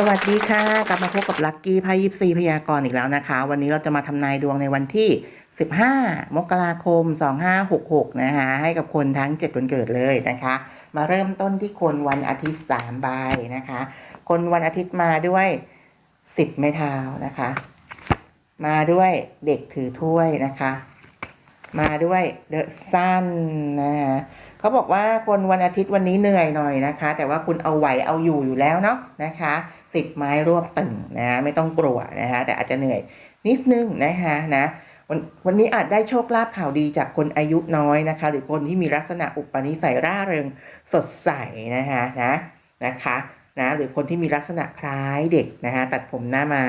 สวัสดีค่ะ กลับมาพบกับลัคกี้ไพ่ยิปซีพยากรณ์อีกแล้วนะคะ วันนี้เราจะมาทำนายดวงในวันที่ 15 มกราคม 2566 นะคะให้กับคนทั้ง 7 วันเกิดเลยนะคะ มาเริ่มต้นที่คนวันอาทิตย์3ใบนะคะ คนวันอาทิตย์มาด้วย 10 ไม้เท้านะคะ มาด้วยเด็กถือถ้วยนะคะ มาด้วยเดอะซันนะคะ เขาบอกว่าคนวันอาทิตย์วันนี้เหนื่อยหน่อยนะคะ แต่ว่าคุณเอาไหวเอาอยู่อยู่แล้วเนาะนะคะสิบไม้รวบตึงนะไม่ต้องกลัวนะคะแต่อาจจะเหนื่อยนิดนึงนะคะนะวันวันนี้อาจได้โชคลาภข่าวดีจากคนอายุน้อยนะคะ หรือคนที่มีลักษณะอุปนิสัยร่าเริงสดใสนะคะนะนะคะ นะหรือคนที่มีลักษณะคล้ายเด็กนะคะตัดผมหน้ามา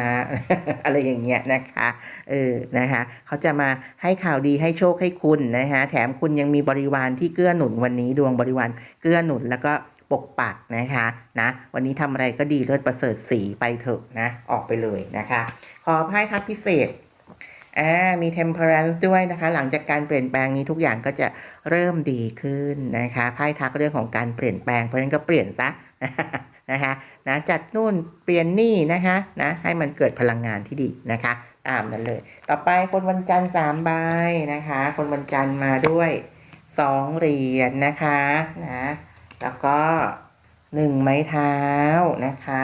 อะไรอย่างเงี้ยนะคะเออนะคะเขาจะมาให้ข่าวดีให้โชคให้คุณนะคะแถมคุณยังมีบริวารที่เกื้อหนุนวันนี้ดวงบริวารเกื้อหนุนแล้วก็ปกปักนะคะนะวันนี้ทำอะไรก็ดีเลิศประเสริฐสีไปเถอะนะออกไปเลยนะคะ ขอไพ่ทักพิเศษ อ่ามี temperance ด้วยนะคะ หลังจากการเปลี่ยนแปลงนี้ทุกอย่างก็จะเริ่มดีขึ้นนะคะไพ่ทักเรื่องของการเปลี่ยนแปลง เพราะฉะนั้นก็เปลี่ยนซะนะคะนะจัดนู่นเปลี่ยนนี่นะคะนะให้มันเกิดพลังงานที่ดีนะคะ ตามนั้นเลย ต่อไปคนวันจันทร์สามใบนะคะ คนวันจันทร์มาด้วยสองเหรียญนะคะนะแล้วก็หนึ่งไม้เท้านะคะ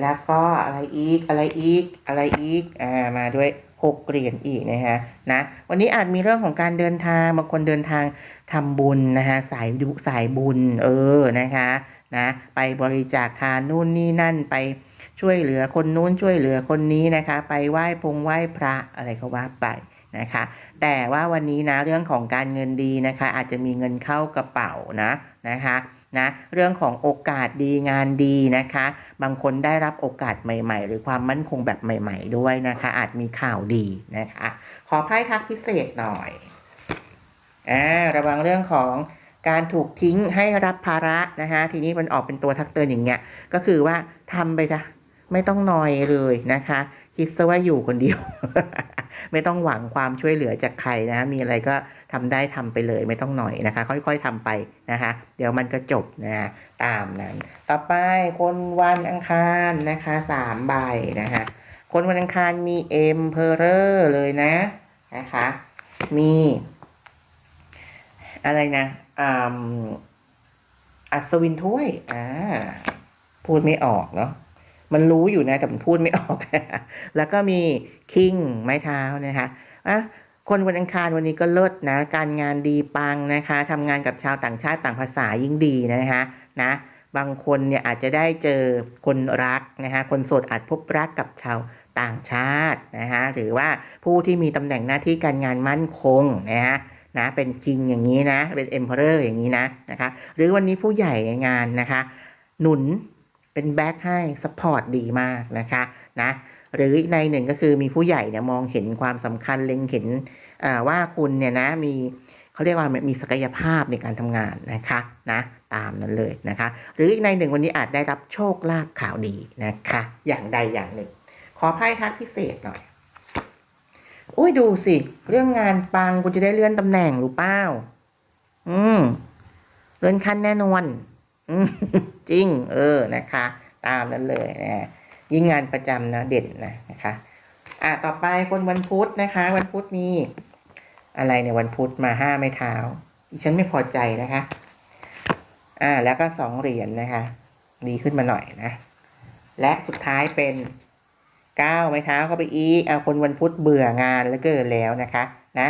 แล้วก็อะไรอีกอะไรอีกอะไรอีกอ่ามาด้วย หกเหรียญอีกนะคะนะวันนี้อาจมีเรื่องของการเดินทางบางคนเดินทางทำบุญนะคะสายสายบุญเออนะคะนะไปบริจาคทานนู่นนี่นั่นไปช่วยเหลือคนนู้นช่วยเหลือคนนี้นะคะ ไปไหว้พงไหว้พระอะไรก็ว่าไปนะคะ แต่ว่าวันนี้นะเรื่องของการเงินดีนะคะ อาจจะมีเงินเข้ากระเป๋านะนะคะ นะเรื่องของโอกาสดีงานดีนะคะ บางคนได้รับโอกาสใหม่ ๆ หรือความมั่นคงแบบใหม่ ๆ ด้วยนะคะ อาจมีข่าวดีนะคะ ขอไพ่ทักพิเศษหน่อยอ่าระวังเรื่องของการถูกทิ้งให้รับภาระนะคะทีนี้มันออกเป็นตัวทักเตือนอย่างเงี้ยก็คือว่าทำไปนะไม่ต้องนอยเลยนะคะ คิดซะว่าอยู่คนเดียว ไม่ต้องหวังความช่วยเหลือจากใครนะมีอะไรก็ทำได้ทำไปเลยไม่ต้องหน่อยนะคะ ค่อยๆทำไปนะคะ เดี๋ยวมันก็จบนะตามนั้นต่อไปคนวันอังคารนะคะสามใบนะคะคนวันอังคารมีเอ็มเพอเรอร์เลยนะนะคะมี อะไรนะอ่าอัศวินถ้วยอ่าพูดไม่ออกเนาะ มันรู้อยู่นะแต่มันพูดไม่ออก แล้วก็มีคิงไม้เท้านะคะอะคนวันอังคารวันนี้ก็เลิศนะ การงานดีปังนะคะทำงานกับชาวต่างชาติต่างภาษายิ่งดีนะคะนะ บางคนเนี่ยอาจจะได้เจอคนรักนะคะคนโสดอาจพบรักกับชาวต่างชาตินะคะหรือว่าผู้ที่มีตำแหน่งหน้าที่การงานมั่นคงนะคะนะเป็นคิงอย่างนี้นะ เป็นเอ็มเพอเรอร์อย่างนี้นะนะคะ หรือวันนี้ผู้ใหญ่งานนะคะ หนุน เป็นแบ็คให้สปอร์ตดีมากนะคะนะหรือในหนึ่งก็คือมีผู้ใหญ่เนี่ยมองเห็นความสำคัญเล็งเห็นว่าคุณเนี่ยนะมีเขาเรียกว่ามีศักยภาพในการทำงานนะคะนะตามนั้นเลยนะคะ หรืออีกในหนึ่งวันนี้อาจได้รับโชคลาภข่าวดีนะคะ อย่างใดอย่างหนึ่ง ขอไพ่ทักพิเศษหน่อยอุ้ยดูสิ เรื่องงานปังคุณจะได้เลื่อนตำแหน่งหรือเปล่า อืม เลื่อนขั้นแน่นอน จริง เออนะคะ ตามนั้นเลยนะยิ่งงานประจำนะเด่นนะนะคะ อะต่อไปคนวันพุธนะคะ วันพุธมีอะไรเนี่ยวันพุธมาห้าไม้เท้าฉันไม่พอใจนะคะ อ่า แล้วก็สองเหรียญนนะคะ ดีขึ้นมาหน่อยนะ และสุดท้ายเป็นเก้าไม้เท้าเข้าไปอีกเอาคนวันพุธเบื่องานแล้วเกินแล้วนะคะ นะ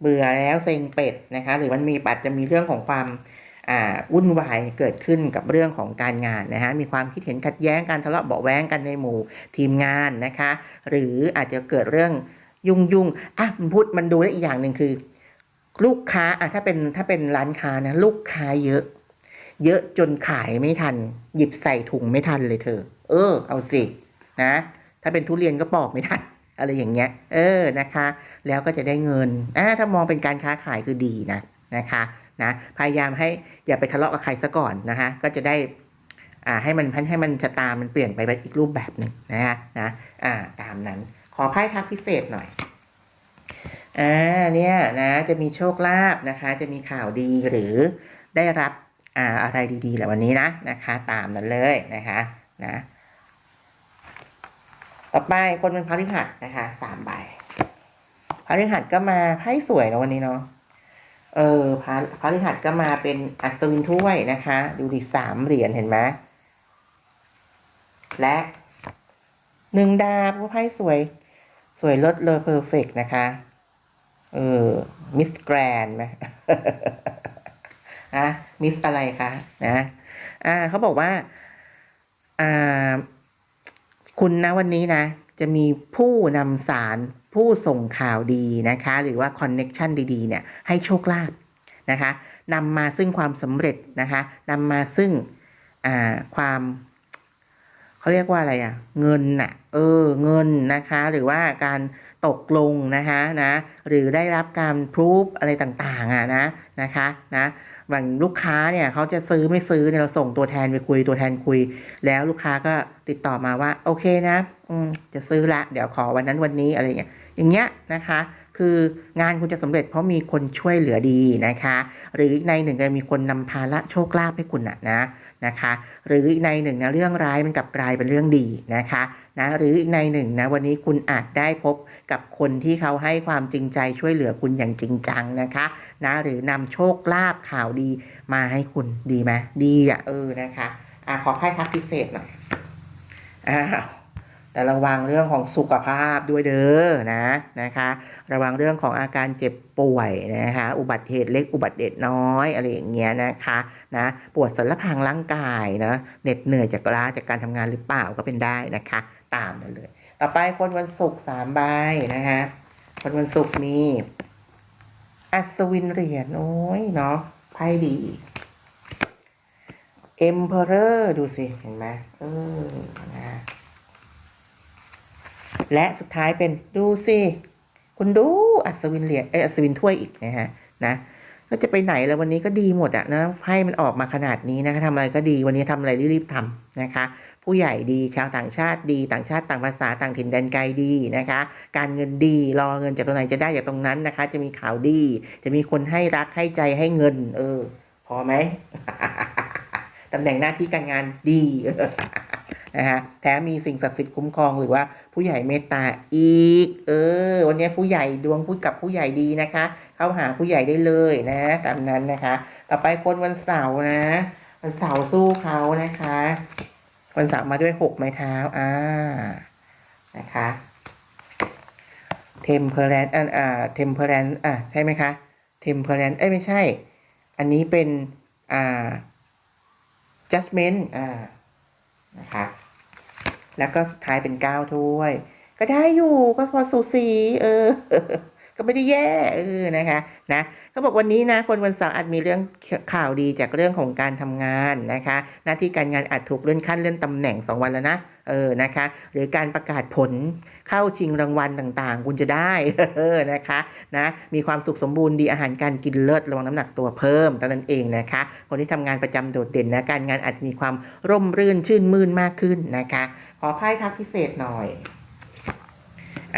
เบื่อแล้วเซ็งเป็ดนะคะ หรือมันมีอาจจะมีเรื่องของความ วุ่นวายเกิดขึ้นกับเรื่องของการงานนะฮะมีความคิดเห็นขัดแย้งการทะเลาะเบาแว้งกันในหมู่ทีมงานนะคะ หรืออาจจะเกิดเรื่องยุ่งยุ่งอะมันพูดมันดูได้อีกอย่างหนึ่งคือ ลูกค้าอะถ้าเป็นถ้าเป็นร้านค้านะลูกค้าเยอะ เยอะจนขายไม่ทัน หยิบใส่ถุงไม่ทันเลยเธอ เออ เอาสินะ ถ้าเป็นทุเรียนก็ปอกไม่ทันอะไรอย่างเงี้ย เออนะคะ แล้วก็จะได้เงินอ่าถ้ามองเป็นการค้าขายคือดีนะนะคะ นะพยายามให้อย่าไปทะเลาะกับใครซะก่อนนะคะก็จะได้อ่าให้มันพันให้มันชะตามันเปลี่ยนไปเป็นอีกรูปแบบหนึ่งนะฮะนะอ่าตามนั้นขอไพ่ทักพิเศษหน่อยอ่าเนี่ยนะจะมีโชคลาภนะคะ จะมีข่าวดีหรือได้รับอ่าอะไรดีๆแหละวันนี้นะนะคะ ตามนั้นเลยนะคะนะต่อไปคนเป็นพระฤหัสนะคะสามใบพระฤหัสก็มาไพ่สวยนะวันนี้เนาะ เออพระพฤหัสก็มาเป็นอัศวินถ้วยนะคะ ดูดิสามเหรียญเห็นไหมและหนึ่งดาบก็ไพ่สวย สวยลดเลอเพอร์เฟกนะคะ เออ มิสแกรนไหมอะมิสอะไรคะนะอ่าเขาบอกว่า อ่า คุณนะวันนี้นะ จะมีผู้นำสาร ผู้ส่งข่าวดีนะคะ หรือว่าคอนเน็ชันดีๆเนี่ยให้โชคลาภนะคะนำมาซึ่งความสำเร็จนะคะนำมาซึ่งความเขาเรียกว่าอะไรอะ่ะเงินน่ะเออเงินนะคะ หรือว่าการตกลงนะคะนะหรือได้รับการพรูฟอะไรต่างๆอะนะนะคะนะบางลูกค้าเนี่ยเขาจะซื้อไม่ซื้อเนี่ยเราส่งตัวแทนไปคุยตัวแทนคุย แล้วลูกค้าก็ติดต่อมาว่า โอเคนะ อืมจะซื้อละ เดี๋ยวขอวันนั้นวันนี้อะไรอย่างเงี้ย อย่างเงี้ยนะคะคืองานคุณจะสำเร็จเพราะมีคนช่วยเหลือดีนะคะ หรือในหนึ่งก็มีคนนำพาละโชคลาภให้คุณนะนะนะคะ หรือในหนึ่งนะเรื่องร้ายมันกลับกลายเป็นเรื่องดีนะคะนะหรืออีกในหนึ่งนะวันนี้คุณอาจได้พบกับคนที่เขาให้ความจริงใจช่วยเหลือคุณอย่างจริงจังนะคะนะหรือนำโชคลาภข่าวดีมาให้คุณดีไหมดีอะเออนะคะอะขอไพ่ทักพิเศษหน่อยอ้าว แต่ระวังเรื่องของสุขภาพด้วยเด้อนะนะคะ ระวังเรื่องของอาการเจ็บป่วยนะคะอุบัติเหตุเล็กอุบัติเหตุน้อยอะไรอย่างเงี้ยนะคะนะปวดสันพังร่างกายนะเหน็ดเหนื่อยจากล้าจากการทำงานหรือเปล่าก็เป็นได้นะคะ ตามนั้นเลย ต่อไปคนวันศุกร์สามใบนะคะคนวันศุกร์มีอัศวินเหรียญโอ้ยเนาะไพ่ดี Emperor ดูสิ เห็นไหมเออนะ และสุดท้ายเป็นดูสิคุณดูอัศวินเหรียญเอยอัศวินถ้วยอีกนะฮะนะก็จะไปไหนแล้ววันนี้ก็ดีหมดอะนะให้มันออกมาขนาดนี้นะคะทำอะไรก็ดีวันนี้ทำอะไรรีบๆทำนะคะ ผู้ใหญ่ดีชาวต่างชาติดี ต่างชาติต่างภาษาต่างถิ่นแดนไกลดีนะคะ การเงินดีรอเงินจากตรงไหนจะได้จากตรงนั้นนะคะ จะมีข่าวดี จะมีคนให้รักให้ใจให้เงิน เออ พอไหมตำแหน่งหน้าที่การงานดี นะฮะแถมมีสิ่งศักดิ์สิทธิ์คุ้มครองหรือว่าผู้ใหญ่เมตตาอีก เออ วันนี้ผู้ใหญ่ดวงพูดกับผู้ใหญ่ดีนะคะ เข้าหาผู้ใหญ่ได้เลยนะตามนั้นนะคะ ต่อไปคนวันเสาร์นะวันเสาร์สู้เขานะคะวันเสาร์มาด้วยหกไม้เท้าอ่านะคะเทมเพลนอ่าอ่าเทมเพลนอะใช่ไหมคะเทมเพลนเอ้ยไม่ใช่ อันนี้เป็นอ่า judgment อ่า นะคะ แล้วก็สุดท้ายเป็นเก้าถ้วย ก็ได้อยู่ก็พอสูสีเออ ก็ไม่ได้แย่เออนะคะนะเขาบอกวันนี้นะคนวันเสาร์อาจมีเรื่องข่าวดีจากเรื่องของการทำงานนะคะ หน้าที่การงานอาจถูกเลื่อนขั้นเลื่อนตำแหน่ง 2 วันแล้วนะ เออนะคะหรือการประกาศผลเข้าชิงรางวัลต่างๆ คุณจะได้เออนะคะนะมีความสุขสมบูรณ์ดีอาหารการกินเลิศระวังน้ำหนักตัวเพิ่มเท่านั้นเองนะคะ คนที่ทำงานประจำโดดเด่นนะการงานอาจจะมีความร่มรื่นชื่นมื่นมากขึ้นนะคะ ขอไพ่ทักพิเศษหน่อย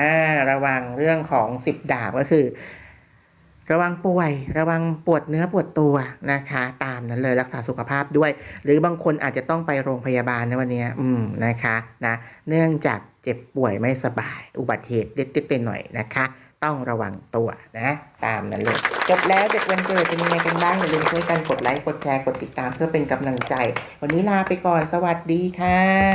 อ่าระวังเรื่องของสิบดาบก็คือ ระวังป่วย ระวังปวดเนื้อปวดตัวนะคะ ตามนั้นเลยรักษาสุขภาพด้วย หรือบางคนอาจจะต้องไปโรงพยาบาลนะวันนี้อืมนะคะนะเนื่องจากเจ็บป่วยไม่สบาย อุบัติเหตุเล็กๆเป็นหน่อยนะคะ ต้องระวังตัวนะตามนั้นเลยจบแล้วเด็กวันเกิดเป็นยังไงกันบ้างอย่าลืมช่วยกันกดไลค์กดแชร์กดติดตามเพื่อเป็นกำลังใจ วันนี้ลาไปก่อนสวัสดีค่ะ